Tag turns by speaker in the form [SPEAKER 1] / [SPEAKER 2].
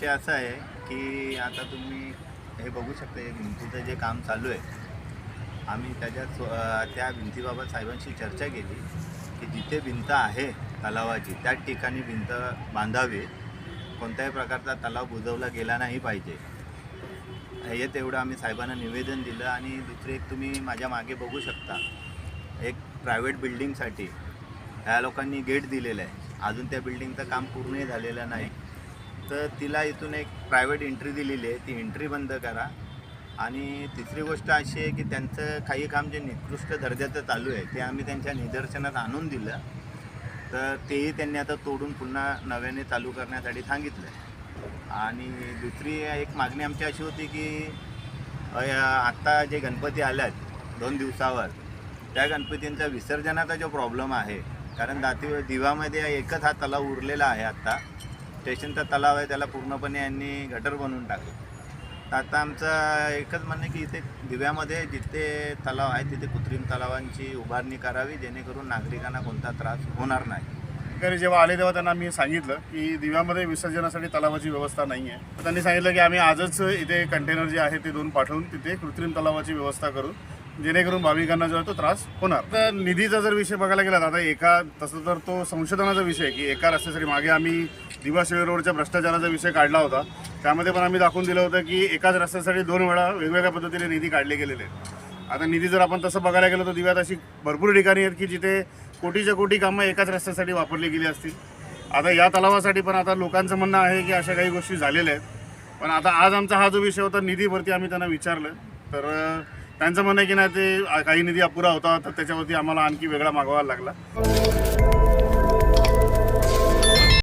[SPEAKER 1] विषय असा आहे की आता तुम्ही हे बघू शकता हे भिंतीचं जे काम चालू आहे. आम्ही त्याच्या स्व- त्या भिंतीबाबत साहेबांशी चर्चा केली की जिथे भिंत आहे तलावाची त्याच ठिकाणी भिंत बांधावी. कोणत्याही प्रकारचा तलाव बुजवला गेला नाही पाहिजे. हे तेवढं आम्ही साहेबांना निवेदन दिलं आणि दुसरे एक तुम्ही माझ्या मागे बघू शकता. एक प्रायव्हेट बिल्डिंगसाठी ह्या लोकांनी गेट दिलेलं आहे. अजून त्या बिल्डिंगचं काम पूर्णही झालेलं नाही. तर तिला इथून एक प्रायव्हेट एंट्री दिलेली आहे. ती एंट्री बंद करा. आणि तिसरी गोष्ट अशी आहे की त्यांचं काही काम जे निकृष्ट दर्जाचं चालू आहे ते आम्ही त्यांच्या निदर्शनात आणून दिलं. तर तेही त्यांनी आता तोडून पुन्हा नव्याने चालू करण्यासाठी सांगितलं आहे आणि दुसरी एक मागणी आमची अशी होती की आत्ता जे गणपती आल्यात दोन दिवसावर त्या गणपतींचा विसर्जनाचा जो प्रॉब्लेम आहे कारण दाती दिवामध्ये एकच हा तलाव उरलेला आहे आत्ता. स्टेशनचा तलाव आहे त्याला पूर्णपणे यांनी गटर बनवून टाकलं. तर आता आमचं एकच म्हणणं आहे की इथे दिव्यामध्ये जिथे तलाव आहे तिथे कृत्रिम तलावांची उभारणी करावी जेणेकरून नागरिकांना कोणता त्रास होणार नाही.
[SPEAKER 2] अधिकारी जेव्हा आले तेव्हा त्यांना मी सांगितलं की दिव्यामध्ये विसर्जनासाठी तलावाची व्यवस्था नाही आहे. तर त्यांनी सांगितलं की आम्ही आजच इथे कंटेनर जे आहे ते दोन पाठवून तिथे कृत्रिम तलावाची व्यवस्था करू जेणेकरून भाविकांना जो आहे तो त्रास होणार. तर निधीचा जर विषय बघायला गेला तर आता एका तसं तर तो संशोधनाचा विषय आहे की एका रस्त्यासाठी मागे आम्ही दिवा शिवे रोडच्या भ्रष्टाचाराचा विषय काढला होता. त्यामध्ये पण आम्ही दाखवून दिलं होतं की एकाच रस्त्यासाठी दोन वेळा वेगवेगळ्या पद्धतीने निधी काढले गेलेले आहेत. आता निधी जर आपण तसं बघायला गेलो तर दिव्यात अशी भरपूर ठिकाणी आहेत की जिथे कोटीच्या कोटी कामं एकाच रस्त्यासाठी वापरली गेली असतील. आता या तलावासाठी पण आता लोकांचं म्हणणं आहे की अशा काही गोष्टी झालेल्या आहेत. पण आता आज आमचा हा जो विषय होता निधीवरती आम्ही त्यांना विचारलं. तर त्यांचं म्हणणं आहे की नाही ते काही निधी अपुरा होता तर त्याच्यावरती आम्हाला आणखी वेगळा मागवावा लागला.